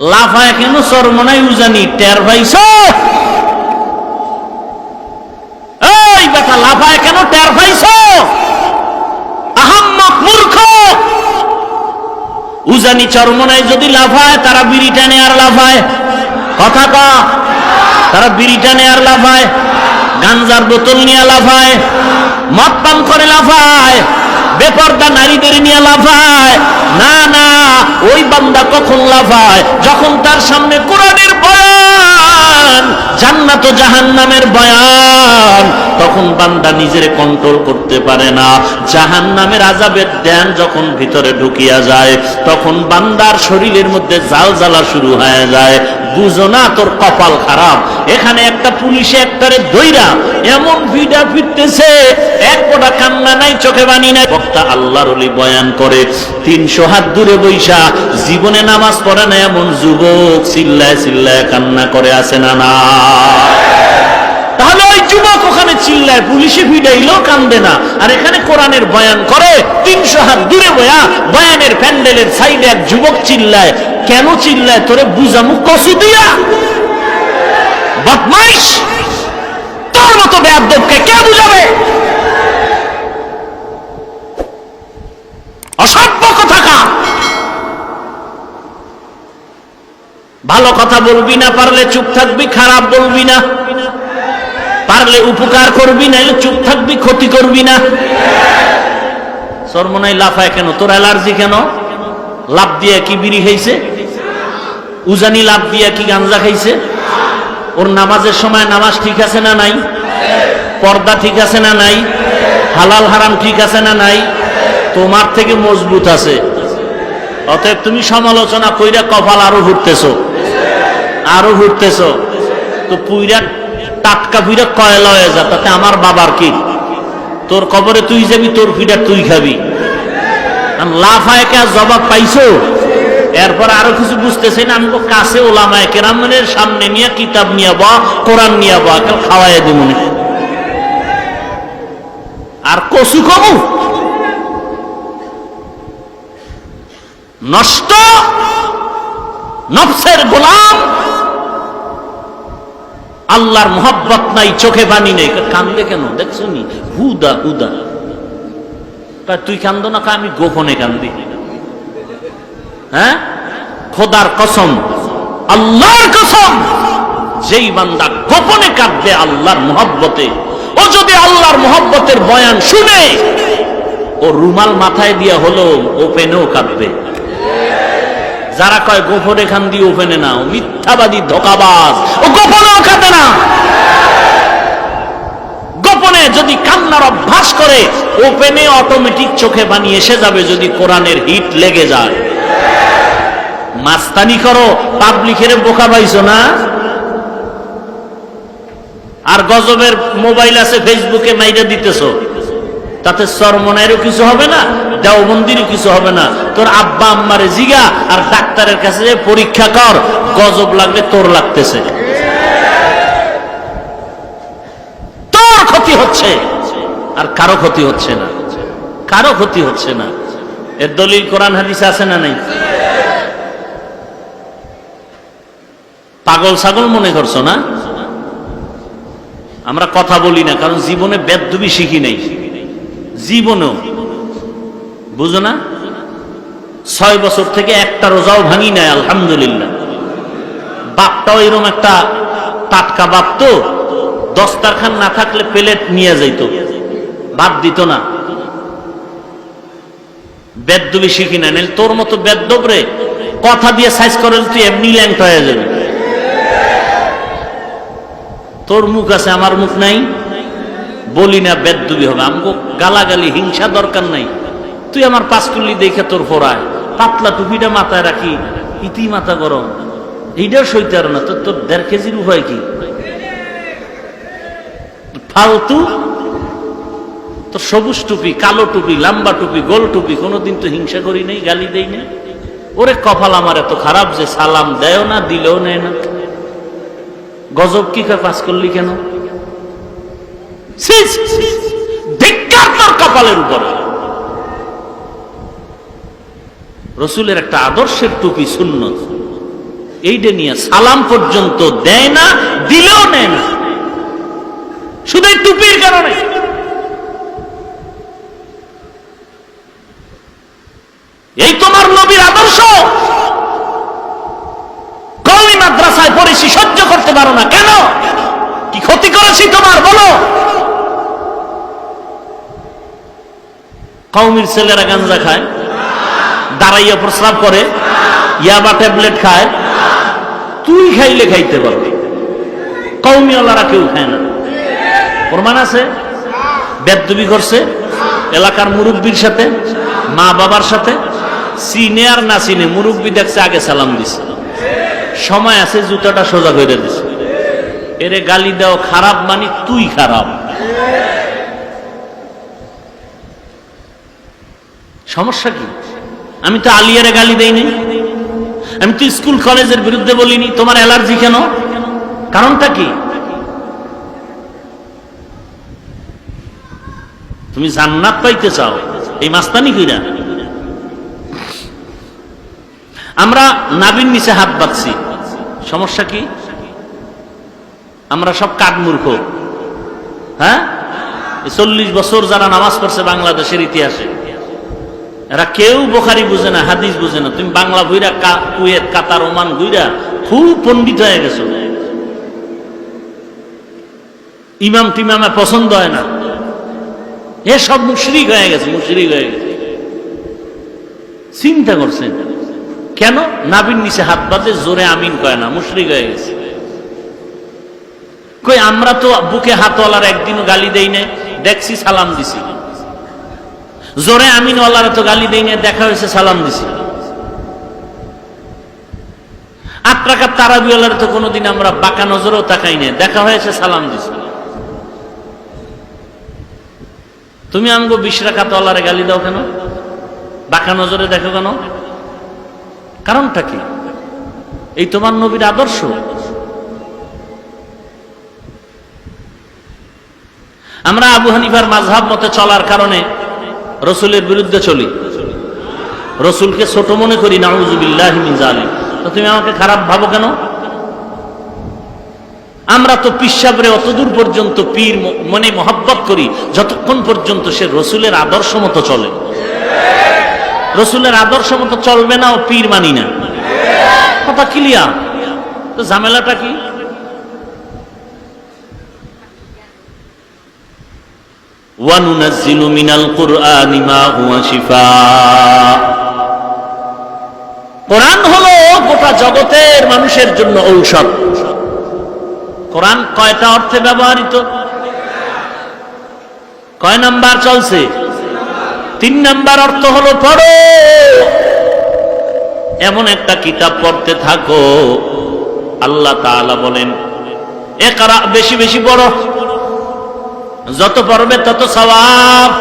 লাফায় কেন চরমনাই উজানি? টের পাইছ? এই বেটা, লাফায় কেন টের পাইছ? আহাম্মক মূর্খ! উজানি চরমনাই যদি লাফায়, তারা বিড়ি টানে আর লাফায়। কথা ক। তারা বিড়ি টানে আর লাফায়। গাঞ্জার বোতল নিয়ে লাফায়, মদ পান করে লাফায়, বেপর্দা নারীদের নিয়ে লাফায়। না না, ওই বান্দা কখন লাফায়? যখন তার সামনে কোরআনের বয়ান, জান্নাত ও জাহান্নামের বয়ান, তখন বান্দা নিজের কন্ট্রোল করতে পারে না। জাহান্নামের আজাবের ধ্যান যখন ভিতরে ঢুকিয়া যায়, তখন বান্দার শরীরের মধ্যে জাল জ্বালা শুরু হয়ে যায়। বুঝো না তোর কপাল খারাপ। এখানে একটা পুলিশে একটারে দইরা এমন ভিডা ফিরতেছে, এক কোটা কান্না নাই, চোখে বানি নাই। বক্তা আল্লাহর বয়ান করে, তিনশো হাত দূরে বৈশা, জীবনে নামাজ পড়ে না এমন যুবক, চিল্লায় চিল্লায় কান্না করে আসে না না। যুবক ওখানে চিল্লায়, পুলিশে ভিড়াইলো, কান্দে না। আর এখানে কোরআনের বয়ান করে, তিনশো হাত দূরে বয়া বয়ানের প্যান্ডেলের সাইডে এক যুবক চিল্লায়, কেন চিল্লায়? তোরে বুঝামু কসু দিয়া? বদমাইশ! তোর মতো বেয়াদবকে কে বুঝাবে? অসভ্য কথাকা ভালো কথা বলবি না পারলে চুপ থাকবি, খারাপ বলবি না। পারলে উপকার করবি না চুপ থাকবি, ক্ষতি করবি না। সরমনাই লাফায় কেন? তোর অ্যালার্জি কেন? লাভ দিয়ে কি বিড়ি খাইছে? উজানি লাভ দিয়ে কি গাঞ্জা খাইছে? ওর নামাজের সময় নামাজ ঠিক আছে না নাই? পর্দা ঠিক আছে না নাই? হালাল হারাম ঠিক আছে না নাই? তোমার থেকে মজবুত আছে। অতএব তুমি সমালোচনা কইরা কপাল আরও ঘুরতেছো। আরও ঘুরতেছো। তো পুইরা টাটকা পুইরা কয়লা হয়ে যা, তাতে আমার বাবার কি? তোর কবরে তুই যাবি, তোর পিঠা তুই খাবি। লাফায় কে জবাব পাইছো? এরপর আরও কিছু বুঝতেছে না, আমি কাছে ওলামায় কেরামের সামনে নিয়ে কিতাব নিয়ে বা কোরআন নিয়ে বা কেউ খাওয়াই দিব আর কসু কমু? নষ্ট নফসের গোলাম আল্লাহর মোহাব্বত নাই, চোখে পানি নেই। কান্দে কেন? দেখছ নি? হুদা হুদা তুই কান্দ না আমি গোপনে কান্দি। হ্যাঁ? খোদার কসম, আল্লাহর কসম, যেই বান্দা গোপনে কাঁদবে আল্লাহর মোহব্বতে, ও যদি আল্লাহর মোহব্বতের বয়ান শুনে, ও রুমাল মাথায় দিয়া হলো ওপেনেও কাঁদবে। যারা কয়, গোপনে কান্দি ওপেনে না, ও মিথ্যাবাদী, ধোকাবাজ। ও গোপনেও কাঁদে না। গোপনে যদি কান্নার অভ্যাস করে, ওপেনে অটোমেটিক চোখে পানি এসে যাবে যদি কোরআনের হিট লেগে যায়। মাস্তানি করো, পাবলিকের বোকা পাইছো না? আর গজবের মোবাইল আছে ফেসবুকে মাইরা দিতেছো। তাতে সরমনায়েরও কিছু হবে না? দেওবন্দিরও কিছু হবে না। তোর আব্বা আম্মারে জিগা আর ডাক্তারের কাছে যে পরীক্ষা কর, গজব লাগলে তোর লাগতেছে। তোর ক্ষতি হচ্ছে, আর কারও ক্ষতি হচ্ছে না। কারও ক্ষতি হচ্ছে না। এর দলিল কোরআন হাদিসে আছে না নাই? পাগল ছাগল মনে করছ না? আমরা কথা বলি না, কারণ জীবনে বেদবি শিখি নেই। জীবনেও। বুঝো না? ছয় বছর থেকে একটা রোজাও ভাঙি নাই, আলহামদুলিল্লাহ। বাপটাও এরকম একটা টাটকা বাপ তো, দস্তারখান না থাকলে প্লেট নিয়ে যাইতো, বাদ দিত না। বেদবি শিখি না নাহলে তোর মতো বেদব রে কথা দিয়ে সাইজ করে তুই এমনি ল্যাংট হয়ে যাবে। তোর মুখ আছে, আমার মুখ নাই? বলি না বেদবি হবে, আমগো গালাগালি, হিংসা দরকার নাই। তুই আমার পাঁচকুল্লি দেখে তোর ফোরায় পাতলা টুপিটা মাথায় রাখি, ইতি মাথা গরম। এইটাও সইতে আর না, তোর তোর দেড় কেজির উপায় কি? ফালতু। তোর সবুজ টুপি, কালো টুপি, লম্বা টুপি, গোল টুপি, কোনোদিন তো হিংসা করি নেই, গালি দেই না ওরে কপাল আমার এত খারাপ যে সালাম দেয় না, দিলেও নেয় না। গজব কি পাস করলি কেন। ধিক্কার তোর কপালের উপরে। রসুলের একটা আদর্শের টুপি শূন্য এইটা নিয়ে সালাম পর্যন্ত দেয় না, দিলেও নেয় না। শুধু এই টুপির কারণে। এই তোমার নবীর আদর্শ? কওমি মাদ্রাসায় পড়েছি, সহ্য করতে পারো না। কেন? কি ক্ষতি করেছি তোমার? বলো। কৌমির ছেলেরা গাঞ্জা খায়। দাঁড়াইয়া প্রস্রাব করে, ইয়াবা ট্যাবলেট খায়, তুই খাইলে খাইতে পারবি। কৌমিওয়ালারা কেউ খায় না। প্রমাণ আছে? বেদবি করছে, এলাকার মুরব্বীর সাথে, মা বাবার সাথে, চিনে আর না চিনে, মুরব্বী দেখছে আগে সালাম দিছে। সময় আছে, জুতাটা সোজা করে দিছে। এরে গালি দাও, খারাপ মানে তুই খারাপ। সমস্যা কি? আমি তো আলিয়ারে গালি দেইনি। আমি তো স্কুল, কলেজের বিরুদ্ধে বলিনি। তোমার অ্যালার্জি কেন? কারণটা কি? তুমি জান্নাত পাইতে চাও, এই মাস্তানি কইরা। আমরা নাবির নিচে হাত বাঁধছি। সমস্যা কি? আমরা সব কাঠমূর্খ হ্যাঁ? চল্লিশ বছর যারা নামাজ পড়ছে বাংলাদেশের ইতিহাসে। এরা কেউ বোখারি বুঝে না, হাদিস বুঝে না। তুমি বাংলা বইরা কুয়েত, কাতার, ওমান গুইরা খুব পণ্ডিত হয়ে গেছো। ইমাম টিমামে পছন্দ হয় না। এ সব মুশরিক হয়ে গেছে, মুশরিক হয়ে গেছে। চিন্তা করছেন? কেন? নাবির নিচে হাত বাজে, জোরে আমিন কয় না, মুশরিক হয়ে গেছে। কই, আমরা তো বুকে হাতওয়ালার একদিনও গালি দেই নাই, দেখছি সালাম দিছি। জোরে আমিন আমিনওয়ালারা তো গালি দেই নাই, দেখা হয়েছে, সালাম দিছি। আট টাকার তারাবিওয়ালার তো কোনোদিন আমরা বাঁকা নজরেও তাকাই নাই, দেখা হয়েছে, সালাম দিছি। তুমি আমগো বিশ রাখা তলারে গালি দাও কেন? বাঁকা নজরে দেখো কেন? কারণটা কি? এই তোমার নবীর আদর্শ? আমরা আবু হানিফার মাঝহাব মতে চলার কারণে রসুলের বিরুদ্ধে চলি। রসুলকে ছোট মনে করি মিন তো তুমি আমাকে খারাপ ভাবো কেন? আমরা তো পিসাবরে অতদূর পর্যন্ত পীর মনে মহাব্বত করি, যতক্ষণ পর্যন্ত সে রসুলের আদর্শ মতো চলে। রসুলের আদর্শ মতো চলবে না ও পীর মানি না। কথা ক্লিয়ার তো ঝামেলাটা কি? ওয়ানুনাজ্জিলু মিনাল কুরআনি মা হুয়া শিফা। কোরআন হলো গোটা জগতের মানুষের জন্য ঔষধ। কোরআন কয়টা অর্থে ব্যবহৃত? কয় নাম্বার চলছে? তিন নাম্বার অর্থ হলো পড়ো। এমন একটা কিতাব পড়তে থাকো, আল্লাহ তাআলা বলেন এ কারা বেশি বেশি পড়ো। যত পড়বে তত সওয়াব।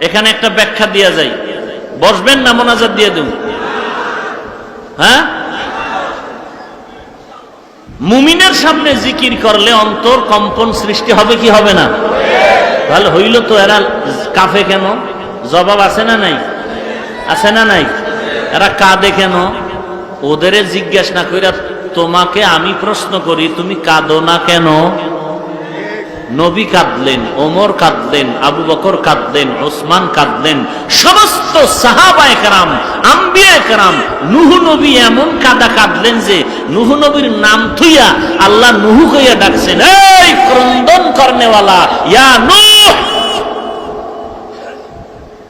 এখানে একটা ব্যাখ্যা দিয়া যায় বসবেন না মোনাজাত দিয়ে দেব? হ্যাঁ? মুমিনের সামনে জিকির করলে অন্তর কম্পন সৃষ্টি হবে কি হবে না? তাহলে হইল তো এরা কাফে কেন? জবাব আছে না নাই? আছে না নাই? এরা কাঁদে কেন? ওদের জিজ্ঞাসা না কইরা তোমাকে আমি প্রশ্ন করি, তুমি কাঁদো না কেন? নবী কাঁদলেন, ওমর কাঁদলেন, আবু বকর কাঁদলেন, ওসমান কাঁদলেন, সমস্ত সাহাবা একরাম আম্বিয়া একরাম নুহু নবী এমন কাদা কাঁদলেন যে নুহু নবীর নাম থুইয়া আল্লাহ নুহু কইয়া ডাকছেন, এই ক্রন্দন করনেওয়ালা, ইয়া নূহ!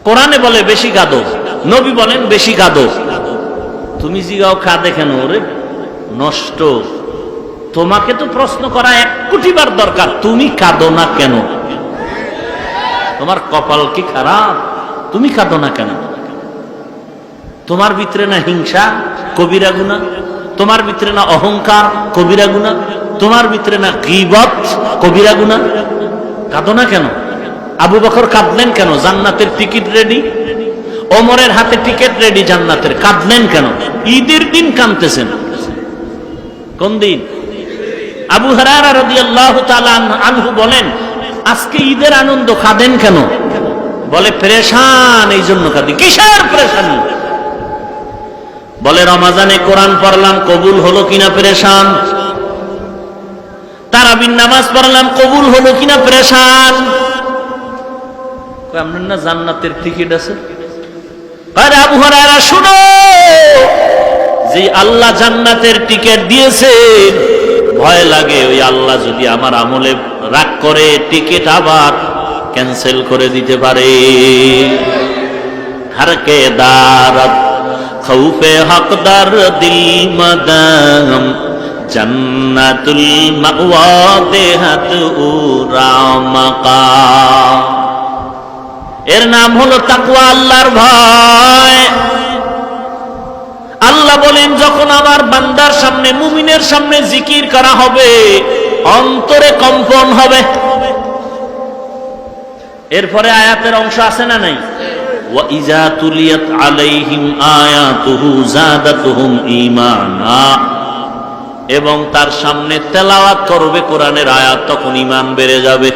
কোরআনে বলে, বেশি কাঁদো। নবী বলেন, বেশি কাঁদো। তুমি জিগাও, কাঁদে কেন? ওরে নষ্ট। তোমাকে তো প্রশ্ন করা এক কোটিবার দরকার। তুমি কাঁদো না কেন? তোমার কপাল কি খারাপ? তুমি কাঁদো না কেন? তোমার ভিতরে না হিংসা, কবিরা গুণা? তোমার ভিতরে না অহংকার, কবিরা গুণা? তোমার ভিতরে না গিবত, কবিরা গুণা? কাঁদো না কেন? আবু বকর কাঁদলেন কেন? জান্নাতের টিকিট রেডি? ওমরের হাতে টিকিট রেডি জান্নাতের। কাঁদলেন কেন? ঈদের দিন কাঁদতেছেন। কোন দিন? আবু হরারা তাআলা আনহু বলেন, আজকে ঈদের আনন্দ খাদেন কেন? বলে, প্রেশান এই জন্য কাঁদি কিসের প্রেশানি? বলে, রমাজানে কোরআন পড়লাম, কবুল হলো কিনা পেরেশান? তারাবিন নামাজ পড়লাম, কবুল হলো কিনা পেরেশান? আপনার না জান্নাতের টিকিট আছে? আরে আবু হুরায়রা, শুনো যে আল্লাহ জান্নাতের টিকিট দিয়েছে ভয় লাগে, ওই আল্লাহ যদি আমার আমলে রাগ করে, টিকিট আবার ক্যান্সেল করে দিতে পারে। হারকে দারাত খৌফে হকদার দিল মদাম জন্নাতুল মাওয়া, দেহাত উরামাকা এর নাম হলো তাকওয়া, আল্লাহর ভয়। আল্লাহ বলেন যখন আমার বান্দার সামনে মুমিনের সামনে জিকির করা হবে অন্তরে কম্পন হবে এরপরে আয়াতের অংশ আছে না নাই وَإِذَا تُلِيَتْ عَلَيْهِمْ آيَاتُهُ زَادَتْهُمْ ঈমানা এবং তার সামনে তেলাওয়াত করবে কোরআনের আয়াত তখন ঈমান বেড়ে যাবে